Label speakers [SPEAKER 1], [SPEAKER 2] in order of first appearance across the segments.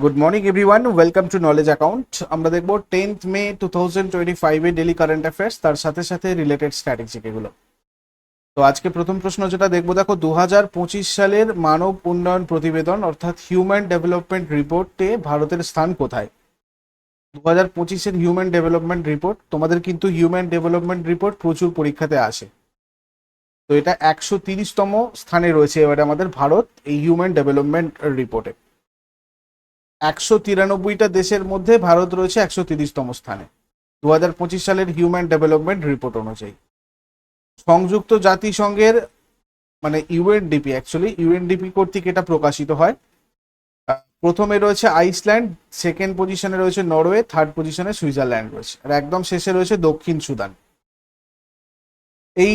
[SPEAKER 1] Good morning everyone welcome to Knowledge Account আমরা দেখব tenth May two thousand twenty ফাইভে daily current affairs তার সাথে সাথে রিলেটেড স্ট্র্যাটেজিক এগুলো তো আজকে প্রথম প্রশ্ন যেটা দেখব, দেখো দু হাজার পঁচিশ সালের মানব উন্নয়ন প্রতিবেদন, অর্থাৎ হিউম্যান ডেভেলপমেন্ট রিপোর্টে ভারতের স্থান কোথায়? দু হাজার পঁচিশের হিউম্যান ডেভেলপমেন্ট রিপোর্ট তোমাদের কিন্তু হিউম্যান ডেভেলপমেন্ট রিপোর্ট প্রচুর পরীক্ষাতে আসে। তো এটা একশো তিরিশতম স্থানে রয়েছে এবারে আমাদের ভারত এই হিউম্যান ডেভেলপমেন্ট রিপোর্টে একশো তিরানব্বইটা দেশের মধ্যে ভারত রয়েছে একশো তিরিশতম স্থানে। দু হাজার পঁচিশ সালের হিউম্যান ডেভেলপমেন্ট রিপোর্ট অনুযায়ী। সংযুক্ত জাতিসংঘের মানে ইউএনডিপি অ্যাকচুয়ালি ইউএনডিপি কর্তৃক এটা প্রকাশিত হয়। প্রথমে রয়েছে আইসল্যান্ড সেকেন্ড পজিশনে রয়েছে নরওয়ে থার্ড পজিশনে সুইজারল্যান্ড রয়েছে। আর একদম শেষে রয়েছে দক্ষিণ সুদান। এই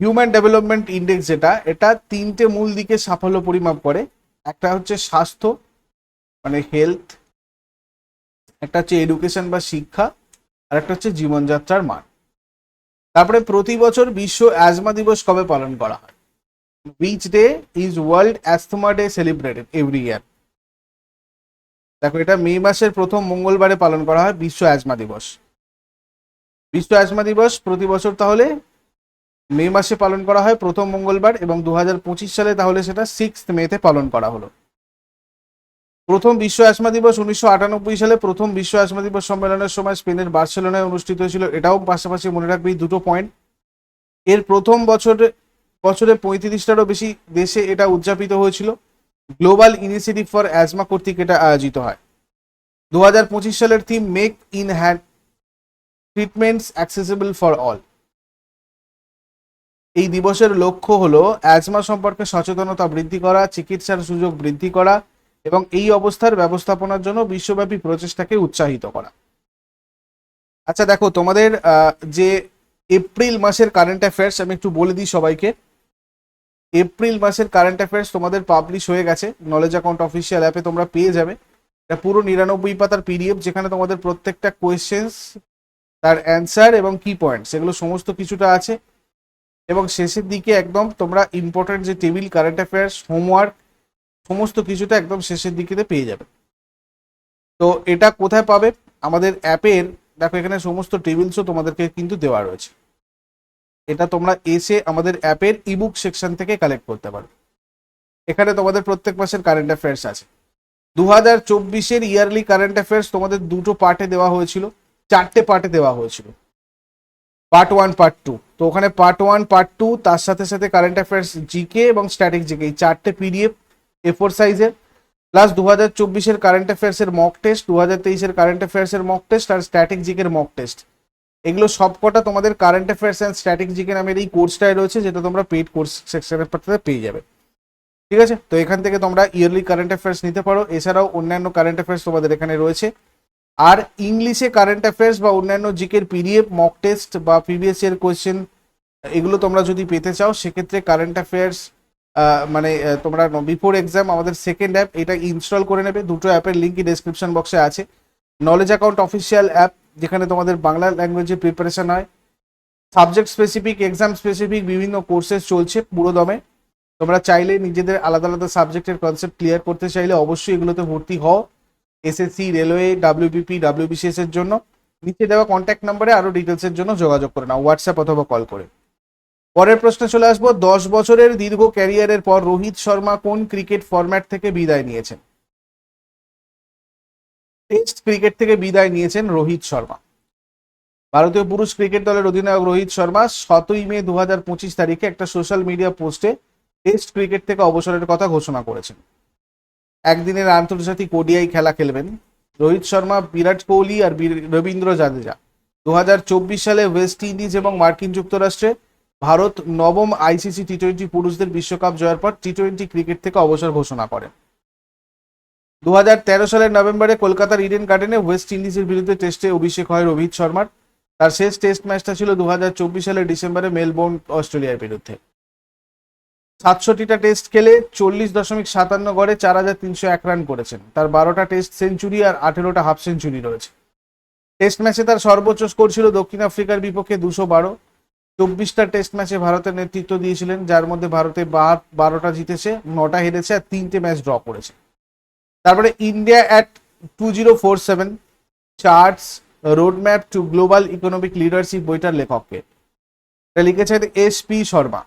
[SPEAKER 1] হিউম্যান ডেভেলপমেন্ট ইন্ডেক্স যেটা, এটা তিনটে মূল দিকে সাফল্য পরিমাপ করে। একটা হচ্ছে স্বাস্থ্য মানে হেলথ একটা হচ্ছে এডুকেশন বা শিক্ষা, আর একটা হচ্ছে জীবনযাত্রার মান। তারপরে প্রতি বছর বিশ্ব অ্যাজমা দিবস কবে পালন করা হয়? Which day is World Asthma Day celebrated every year দেখো, এটা মে মাসের প্রথম মঙ্গলবারে পালন করা হয় বিশ্ব অ্যাজমা দিবস। বিশ্ব অ্যাজমা দিবস প্রতি বছর তাহলে মে মাসে পালন করা হয় প্রথম মঙ্গলবার এবং দু হাজার পঁচিশ সালে তাহলে সেটা সিক্স মেতে পালন করা হলো। প্রথম বিশ্ব অ্যাসমা দিবস উনিশশো আটানব্বই সালে প্রথম বিশ্ব অ্যাসমা দিবস সম্মেলনের সময় স্পেনের বার্সেলোনায় অনুষ্ঠিত হয়েছিল। এটাও পাশাপাশি মনে রাখবে, দুটো পয়েন্ট এর প্রথম বছরে বছরে পঁয়ত্রিশটারও বেশি দেশে এটা উদযাপিত হয়েছিল। গ্লোবাল ইনিশিয়েটিভ ফর অ্যাজমা কর্তৃক এটা আয়োজিত হয়। দু হাজার পঁচিশ সালের theme make inhaled treatments accessible for all এই দিবসের লক্ষ্য হলো অ্যাজমা সম্পর্কে সচেতনতা বৃদ্ধি করা, চিকিৎসার সুযোগ বৃদ্ধি করা এবং এই অবস্থার ব্যবস্থাপনার জন্য বিশ্বব্যাপী প্রচেষ্টাকে উৎসাহিত করা। আচ্ছা দেখো, তোমাদের যে এপ্রিল মাসের কারেন্ট অ্যাফেয়ার্স আমি একটু বলে দিই সবাইকে। এপ্রিল মাসের কারেন্ট অ্যাফেয়ার্স তোমাদের পাবলিশ হয়ে গেছে। নলেজ অ্যাকাউন্ট অফিসিয়াল অ্যাপে তোমরা পেয়ে যাবে। এটা পুরো নিরানব্বই পাতার পিডিএফ যেখানে তোমাদের প্রত্যেকটা কোয়েশ্চেন্স তার অ্যান্সার এবং কি পয়েন্ট সেগুলো সমস্ত কিছুটা আছে। এবং শেষের দিকে একদম তোমরা ইম্পর্টেন্ট যে টেবিল কারেন্ট অ্যাফেয়ার্স হোমওয়ার্ক সমস্ত কিছুটা একদম শেষের দিকে পেয়ে যাবে। তো এটা কোথায় পাবে? আমাদের অ্যাপের, দেখো এখানে সমস্ত টেবিলসও তোমাদেরকে কিন্তু দেওয়া রয়েছে। এটা তোমরা এসে আমাদের অ্যাপের ইবুক সেকশন থেকে কালেক্ট করতে পারো। এখানে তোমাদের প্রত্যেক মাসের কারেন্ট অ্যাফেয়ার্স আছে। দু হাজার চব্বিশের ইয়ারলি কারেন্ট অ্যাফেয়ার্স তোমাদের দুটো পার্টে দেওয়া হয়েছিল, চারটে পার্টে দেওয়া হয়েছিল। পার্ট ওয়ান পার্ট টু তো ওখানে পার্ট ওয়ান পার্ট টু তার সাথে সাথে কারেন্ট অ্যাফেয়ার্স জিকে এবং স্ট্যাটিক জিকে এই চারটে পিডিএফ এ ফোর সাইজের প্লাস দু হাজার চব্বিশের কারেন্ট অ্যাফেয়ার্সের মক টেস্ট দু হাজার তেইশের কারেন্ট অ্যাফেয়ার্সের মক টেস্ট আর স্ট্যাটিক জিকের মক টেস্ট এগুলো সবকটা তোমাদের current affairs and static GK নামের এই কোর্সটাই রয়েছে, যেটা তোমরা পেইড কোর্স সেকশনের পাঠাতে পেয়ে যাবে। ঠিক আছে? তো এখান থেকে তোমরা ইয়ারলি কারেন্ট অ্যাফেয়ার্স নিতে পারো। এছাড়াও অন্যান্য কারেন্ট অ্যাফেয়ার্স তোমাদের এখানে রয়েছে। আর ইংলিশে কারেন্ট অ্যাফেয়ার্স বা অন্যান্য জিকের পিডিএফ মক টেস্ট বা প্রিভিয়াস ইয়ার কোয়েশ্চেন এগুলো তোমরা যদি পেতে চাও, সেক্ষেত্রে কারেন্ট অ্যাফেয়ার্স মানে তোমরা বিফোর এক্সাম আমাদের সেকেন্ড অ্যাপ এটা ইনস্টল করে নেবে। দুটো অ্যাপের লিঙ্কই ডেসক্রিপশন বক্সে আছে। নলেজ অ্যাকাউন্ট অফিসিয়াল অ্যাপ যেখানে তোমাদের বাংলা ল্যাঙ্গুয়েজে প্রিপারেশন হয়। সাবজেক্ট স্পেসিফিক এক্সাম স্পেসিফিক বিভিন্ন কোর্সেস চলছে পুরো দমে তোমরা চাইলে নিজেদের আলাদা আলাদা সাবজেক্টের কনসেপ্ট ক্লিয়ার করতে চাইলে অবশ্যই এগুলোতে ভর্তি হও। এসএসসি রেলওয়ে ডাব্লিউবিপি ডাব্লিউবিসিএস এর জন্য। নিচে দেওয়া কন্ট্যাক্ট নাম্বারে আরও ডিটেলসের জন্য যোগাযোগ করে নাও হোয়াটসঅ্যাপ অথবা কল করে। পরের প্রশ্নে চলে আসব। দশ বছরের দীর্ঘ ক্যারিয়ারের পর রোহিত শর্মা কোন ক্রিকেট ফরম্যাট থেকে বিদায় নিয়েছেন? টেস্ট ক্রিকেট থেকে বিদায় নিয়েছেন রোহিত শর্মা। ভারতীয় পুরুষ ক্রিকেট দলের অধিনায়ক রোহিত শর্মা সতই মে দু হাজার পঁচিশ তারিখে একটা সোশ্যাল মিডিয়া পোস্টে টেস্ট ক্রিকেট থেকে অবসরের কথা ঘোষণা করেছেন। একদিনের আন্তর্জাতিক ওডিআই খেলা খেলবেন রোহিত শর্মা, বিরাট কোহলি আর রবীন্দ্র জাদেজা। দু হাজার চব্বিশ সালে ওয়েস্ট ইন্ডিজ এবং মার্কিন যুক্তরাষ্ট্রে ভারত নবম আইসিসি টি টোয়েন্টি পুরুষদের বিশ্বকাপ জয়ের পর টি টোয়েন্টি ক্রিকেট থেকে অবসর ঘোষণা করেন দু সালের নভেম্বরে কলকাতার ইডেন গার্ডেনে ওয়েস্ট ইন্ডিজের বিরুদ্ধে টেস্টে অভিষেক হয় রোহিত শর্মার। তার শেষ টেস্ট ম্যাচটা ছিল দুহাজার চব্বিশ সালের ডিসেম্বরে মেলবোর্ন, অস্ট্রেলিয়ার বিরুদ্ধে। সাতষট্টিটা টেস্ট খেলে চল্লিশ দশমিক সাতান্ন গড়ে চার হাজার তিনশো এক রান করেছেন। তার বারোটা টেস্ট সেঞ্চুরি আর আঠেরোটা হাফ সেঞ্চুরি রয়েছে। টেস্ট ম্যাচে তার সর্বোচ্চ স্কোর ছিল দক্ষিণ আফ্রিকার বিপক্ষে দুশো বারো। চব্বিশটা টেস্ট ম্যাচে ভারতের নেতৃত্ব দিয়েছিলেন, যার মধ্যে ভারতে বারোটা জিতেছে, নটা হেরেছে আর তিনটে ম্যাচ ড্র করেছে। তারপরে India at two zero four seven charts roadmap to global economic leadership বইটার লেখককে। এটা লিখেছেন এস পি শর্মা।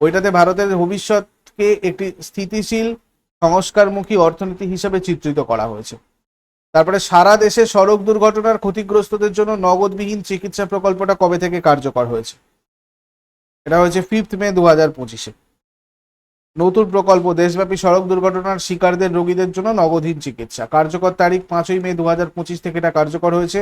[SPEAKER 1] বইটাতে ভারতের ভবিষ্যৎকে একটি স্থিতিশীল, সংস্কারমুখী অর্থনীতি হিসেবে চিত্রিত করা হয়েছে। তারপরে সারা দেশে সড়ক দুর্ঘটনার ক্ষতিগ্রস্তদের জন্য নগদবিহীন চিকিৎসা প্রকল্পটা কবে থেকে কার্যকর হয়েছে? এটা হয়েছে ফিফথ মে দু হাজার পঁচিশে। নতুন প্রকল্প, দেশব্যাপী সড়ক দুর্ঘটনার শিকারদের রোগীদের জন্য নগদহীন চিকিৎসা। কার্যকর তারিখ পাঁচই মে দু হাজার পঁচিশ থেকে এটা কার্যকর হয়েছে।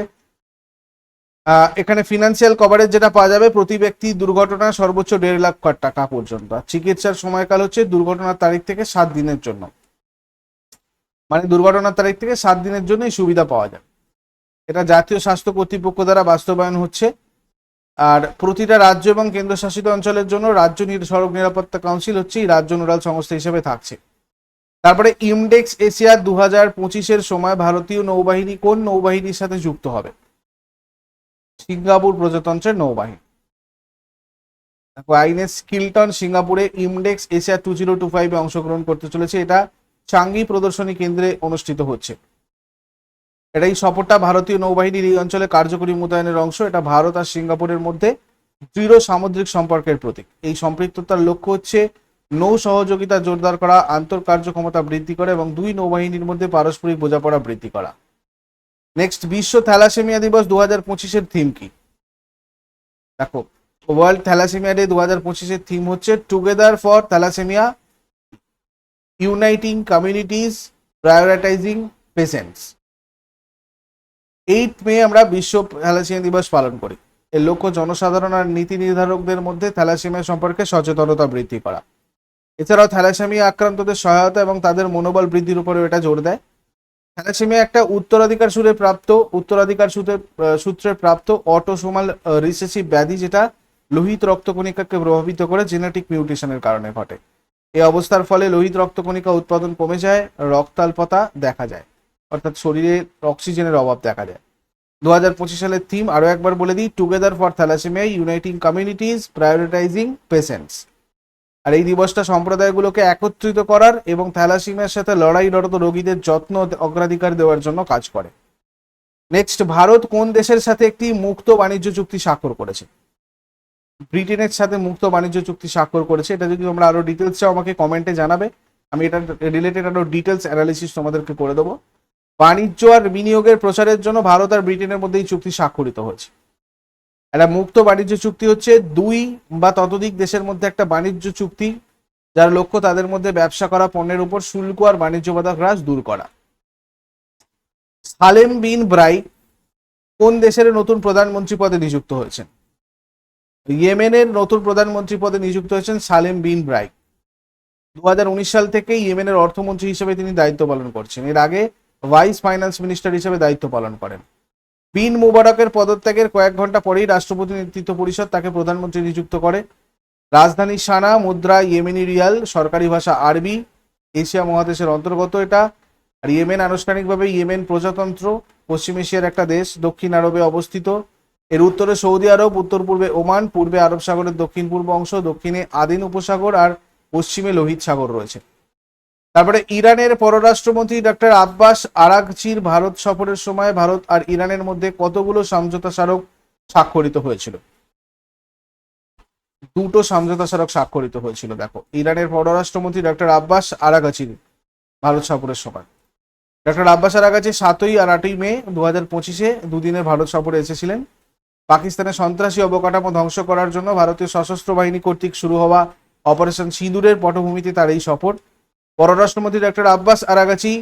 [SPEAKER 1] এখানে ফিনান্সিয়াল কভারেজ যেটা পাওয়া যাবে, প্রতি ব্যক্তি দুর্ঘটনা সর্বোচ্চ দেড় লাখ টাকা পর্যন্ত। চিকিৎসার সময়কাল হচ্ছে দুর্ঘটনার তারিখ থেকে সাত দিনের জন্য। মানে দুর্ঘটনার তারিখ থেকে সাত দিনের জন্য এই সুবিধা পাওয়া যায়। এটা জাতীয় স্বাস্থ্য কর্তৃপক্ষ দ্বারা বাস্তবায়ন হচ্ছে। আর প্রতিটা রাজ্য এবং কেন্দ্রশাসিত অঞ্চলের জন্য রাজ্য সড়ক নিরাপত্তা কাউন্সিল হচ্ছে এই রাজ্য নোডাল সংস্থা হিসেবে থাকছে। তারপরে ইমডেক্স এশিয়া দু হাজার পঁচিশের সময় ভারতীয় নৌবাহিনী কোন নৌবাহিনীর সাথে যুক্ত হবে? সিঙ্গাপুর প্রজাতন্ত্রের নৌবাহিনী। দেখো আইনেস কিল্টন সিঙ্গাপুরে IMDEX Asia two zero two ফাইভে অংশগ্রহণ করতে চলেছে। এটা চাঙ্গি প্রদর্শনী কেন্দ্রে অনুষ্ঠিত হচ্ছে। এটা এই সফরটা ভারতীয় নৌবাহিনীর এই অঞ্চলে কার্যকরী মোতায়েনের অংশ। এটা ভারত আর সিঙ্গাপুরের মধ্যে দৃঢ় সামুদ্রিক সম্পর্কের প্রতীক। এই সম্পৃক্ততার লক্ষ্য হচ্ছে নৌ সহযোগিতা জোরদার করা, আন্তর কার্যক্ষমতা বৃদ্ধি করা এবং দুই নৌবাহিনীর মধ্যে পারস্পরিক বোঝাপড়া বৃদ্ধি করা। নেক্সট বিশ্ব থ্যালাসেমিয়া দিবস দু হাজার পঁচিশের থিম কি? দেখো ওয়ার্ল্ড থ্যালাসেমিয়া ডে দু হাজার পঁচিশের থিম হচ্ছে together for thalassaemia uniting communities prioritising patients eight May আমরা বিশ্ব থ্যালাসেমিয়া দিবস পালন করি। এর লক্ষ্য জনসাধারণ আর নীতি নির্ধারকদের মধ্যে থ্যালাসেমিয়া সম্পর্কে সচেতনতা বৃদ্ধি করা। এছাড়াও থ্যালাসেমিয়া আক্রান্তদের সহায়তা এবং তাদের মনোবল বৃদ্ধির উপরেও এটা জোর দেয়। থ্যালাসেমিয়া একটা উত্তরাধিকার সূত্রে প্রাপ্ত, উত্তরাধিকার সূত্রে সূত্রে প্রাপ্ত অটোসোমাল রিসেসিভ ব্যাধি যেটা লোহিত রক্তকণিকাকে প্রভাবিত করে জেনেটিক মিউটেশনের কারণে ঘটে। এই অবস্থার ফলে লোহিত রক্তকণিকা উৎপাদন কমে যায়, রক্তাল্পতা দেখা যায়। অর্থাৎ শরীরে অক্সিজেনের অভাব দেখা যায়। দু হাজার পঁচিশ সালের থিম আরও একবার বলে দিই together for thalassaemia uniting communities prioritising patients আর এই দিবসটা সম্প্রদায়গুলোকে একত্রিত করার এবং থ্যালাসিমিয়ার সাথে লড়াইরত রোগীদের যত্ন অগ্রাধিকার দেওয়ার জন্য কাজ করে। নেক্সট ভারত কোন দেশের সাথে একটি মুক্ত বাণিজ্য চুক্তি স্বাক্ষর করেছে? ব্রিটেনের সাথে মুক্ত বাণিজ্য চুক্তি স্বাক্ষর করেছে। এটা যদি তোমরা আরও ডিটেলস চাও, আমাকে কমেন্টে জানাবে। আমি এটা রিলেটেড আরও ডিটেলস অ্যানালিসিস তোমাদেরকে করে দেবো। বাণিজ্য আর বিনিয়োগের প্রচারের জন্য ভারত আর ব্রিটেনের মধ্যে এই চুক্তি স্বাক্ষরিত হয়েছে। একটা মুক্ত বাণিজ্য চুক্তি হচ্ছে দুই বা ততোধিক দেশের মধ্যে একটা বাণিজ্য চুক্তি, যার লক্ষ্য তাদের মধ্যে ব্যবসা করা, পণ্যের উপর শুল্ক আর বাণিজ্য বাধা হ্রাস দূর করা। সালেম বিন ব্রাই কোন দেশের নতুন প্রধানমন্ত্রী পদে নিযুক্ত হয়েছেন? ইয়েমেনের নতুন প্রধানমন্ত্রী পদে নিযুক্ত হয়েছেন সালেম বিন ব্রাই। দু সাল থেকে ইয়েমেনের অর্থমন্ত্রী হিসেবে তিনি দায়িত্ব পালন করছেন। এর আগে ভাইস ফাইন্যান্স মিনিস্টার হিসেবে দায়িত্ব পালন করেন। বিন মুবারকের পদত্যাগের কয়েক ঘণ্টা পরেই রাষ্ট্রপতি নেতৃত্ব পরিষদ তাকে প্রধানমন্ত্রী নিযুক্ত করে। রাজধানী সানা, মুদ্রা, ইয়েমেনি রিয়াল, সরকারি ভাষা আরবি, এশিয়া মহাদেশের অন্তর্গত এটা। আর ইয়েমেন আনুষ্ঠানিকভাবে ইয়েমেন প্রজাতন্ত্র, পশ্চিম এশিয়ার একটা দেশ, দক্ষিণ আরবে অবস্থিত। এর উত্তরে সৌদি আরব উত্তর পূর্বে ওমান, পূর্বে আরব সাগরের দক্ষিণ পূর্ব অংশ, দক্ষিণে আদিন উপসাগর আর পশ্চিমে লোহিত সাগর রয়েছে। তারপরে ইরানের পররাষ্ট্রমন্ত্রী ডক্টর আব্বাস আরাগচির ভারত সফরের সময় ভারত আর ইরানের মধ্যে কতগুলো সমঝোতা স্মারক স্বাক্ষরিত হয়েছিল? দুটো সমঝোতা স্মারক স্বাক্ষরিত হয়েছিল, দেখো। ইরানের পররাষ্ট্রমন্ত্রী ডক্টর আব্বাস আরাগাচির ভারত সফরের সময়। ডক্টর আব্বাস আরাগাচি সাতই আর আটই মে দু হাজার পঁচিশে দুদিনের ভারত সফরে এসেছিলেন। পাকিস্তানের সন্ত্রাসী অবকাঠামো ধ্বংস করার জন্য ভারতীয় সশস্ত্র বাহিনী কর্তৃক শুরু হওয়া অপারেশন সিঁদুরের পটভূমিতে তার এই সফর। পররাষ্ট্রমন্ত্রী ডক্টর আব্বাস আরাগাচি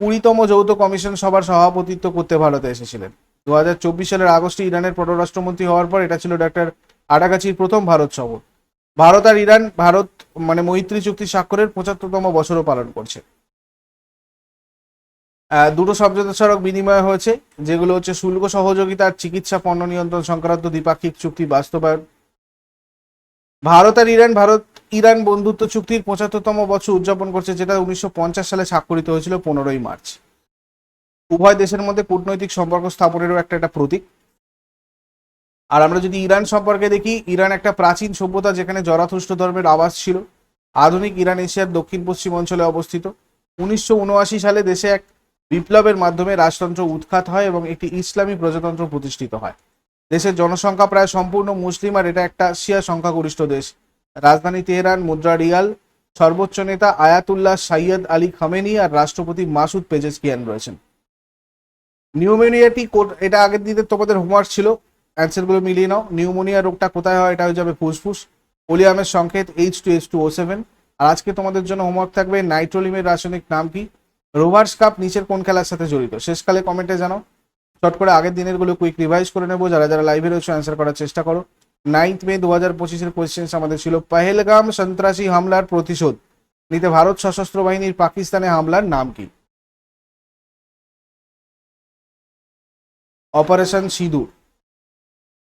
[SPEAKER 1] কুড়িতম যৌথ কমিশন সভার সভাপতিত্ব করতে ভারতে এসেছিলেন। দু হাজার চব্বিশ সালের আগস্টে ইরানের পররাষ্ট্রমন্ত্রী হওয়ার পর এটা ছিল ডক্টর আরাগাচির প্রথম ভারত সফর। ভারত আর ইরান, ভারত মানে মৈত্রী চুক্তি স্বাক্ষরের পঁচাত্তরতম বছরও পালন করছে। দুটো সমঝোতা স্মারক বিনিময় হয়েছে, যেগুলো হচ্ছে শুল্ক সহযোগিতা আর চিকিৎসা পণ্য নিয়ন্ত্রণ সংক্রান্ত দ্বিপাক্ষিক চুক্তি বাস্তবায়ন। ভারত আর ইরান, ভারত, ইরান বন্ধুত্ব চুক্তির পঁচাত্তরতম বছর উদযাপন করছে, যেটা উনিশশো পঞ্চাশ সালে স্বাক্ষরিত হয়েছিল পনেরোই মার্চ। উভয় দেশের মধ্যে কূটনৈতিক সম্পর্ক স্থাপনেরও একটা একটা প্রতীক। আর আমরা যদি ইরান সম্পর্কে দেখি, ইরান একটা প্রাচীন সভ্যতা যেখানে জরাথুষ্ট ধর্মের আবাস ছিল। আধুনিক ইরান এশিয়ার দক্ষিণ পশ্চিম অঞ্চলে অবস্থিত। উনিশশো উনআশি সালে দেশে এক বিপ্লবের মাধ্যমে রাজতন্ত্র উৎখাত হয় এবং একটি ইসলামী প্রজাতন্ত্র প্রতিষ্ঠিত হয়। দেশের জনসংখ্যা প্রায় সম্পূর্ণ মুসলিম আর এটা একটা শিয়া সংখ্যাগরিষ্ঠ দেশ। রাজধানী তেহরান, মুদ্রা রিয়াল, সর্বোচ্চ নেতা আয়াতুল্লাহ সাইয়দ আলী খামেনি আর রাষ্ট্রপতি মাসুদ পেজেসকিয়ান রয়েছেন। নিউমোনিয়াটি এটা আগের দিনে তোমাদের হোমওয়ার্ক ছিল। অ্যান্সারগুলো মিলিয়ে নাও। নিউমোনিয়া রোগটা কোথায় হয়? এটা হয়ে যাবে ফুসফুস। পোলিয়ামের সংকেত H two H two O seven আর আজকে তোমাদের জন্য হোমওয়ার্ক থাকবে নাইট্রোলিমের রাসায়নিক নাম কি? রোভার্স কাপ নিচের কোন খেলার সাথে জড়িত? শেষকালে কমেন্টে জানাও। চট করে আগের দিনেরগুলো কুইক রিভাইজ করে নেব। যারা যারা লাইভে রয়েছে অ্যান্সার করার চেষ্টা করো। নাইন্থ মে দু হাজার পঁচিশের কোয়েশ্চেন্স আমাদের ছিল। পাহেলগাম সন্ত্রাসী হামলার প্রতিশোধ। নিতে ভারত সশস্ত্র বাহিনীর পাকিস্তানে হামলার নাম কি? অপারেশন সিঁদুর।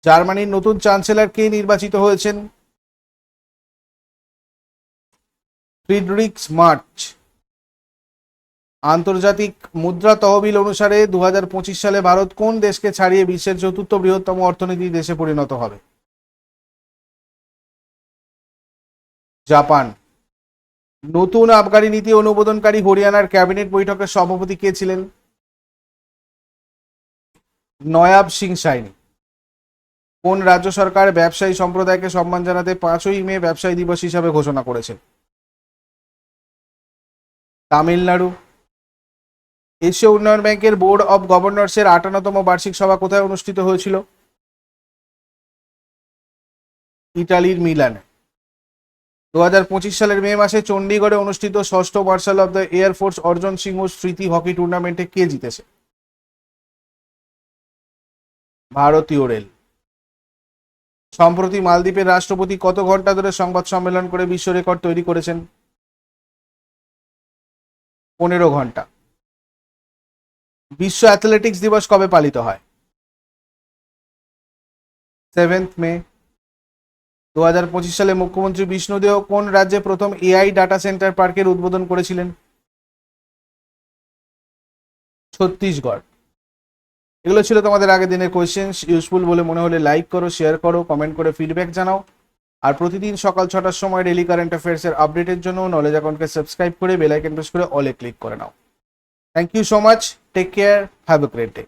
[SPEAKER 1] জার্মানির নতুন চ্যান্সেলর কে নির্বাচিত হয়েছেন? Friedrich Merz. আন্তর্জাতিক মুদ্রা তহবিল অনুসারে দু হাজার পঁচিশ সালে ভারত কোন দেশকে ছাড়িয়ে বিশ্বের চতুর্থ বৃহত্তম অর্থনীতি দেশে পরিণত হবে? জাপান। নতুন আবগারি নীতি অনুমোদনকারী হরিয়ানার ক্যাবিনেট বৈঠকের সভাপতি কে ছিলেন? নয়াব সিং সাইনি। কোন রাজ্য সরকার ব্যবসায়ী সম্প্রদায়কে সম্মান জানাতে পাঁচই মে ব্যবসায়ী দিবস হিসাবে ঘোষণা করেছে? তামিলনাড়ু। এশীয় উন্নয়ন ব্যাংকের বোর্ড অব গভর্নরসের আটান্নতম বার্ষিক সভা কোথায় অনুষ্ঠিত হয়েছিল? ইটালির মিলানে। দু হাজার পঁচিশ সালের মে মাসে চণ্ডীগড়ে অনুষ্ঠিত ষষ্ঠ মার্শাল অব দ্য এয়ারফোর্স অর্জন সিংহ স্মৃতি হকি টুর্নামেন্টে কে জিতেছে? ভারতীয় রেল। সম্প্রতি মালদ্বীপের রাষ্ট্রপতি কত ঘণ্টা ধরে সংবাদ সম্মেলন করে বিশ্ব রেকর্ড তৈরি করেছেন? পনেরো ঘণ্টা বিশ্ব অ্যাথলেটিক্স দিবস কবে পালিত হয়? সেভেন্থ মে দু হাজার পঁচিশ সালে মুখ্যমন্ত্রী বিষ্ণুদেও কোন রাজ্যে প্রথম এআই ডাটা সেন্টার পার্কের উদ্বোধন করেছিলেন? ছত্তিশগড়। এগুলো ছিল তোমাদের আগের দিনের কোয়েশ্চেন ইউজফুল বলে মনে হলে লাইক করো শেয়ার করো কমেন্ট করে ফিডব্যাক জানাও। আর প্রতিদিন সকাল ছটার সময় ডেলি কারেন্ট অ্যাফেয়ার্স এর আপডেটের জন্য নলেজ অ্যাকাউন্টকে সাবস্ক্রাইব করে বেল আইকন প্রেস করে অলে ক্লিক করে নাও। Thank you so much. Take care. Have a great day.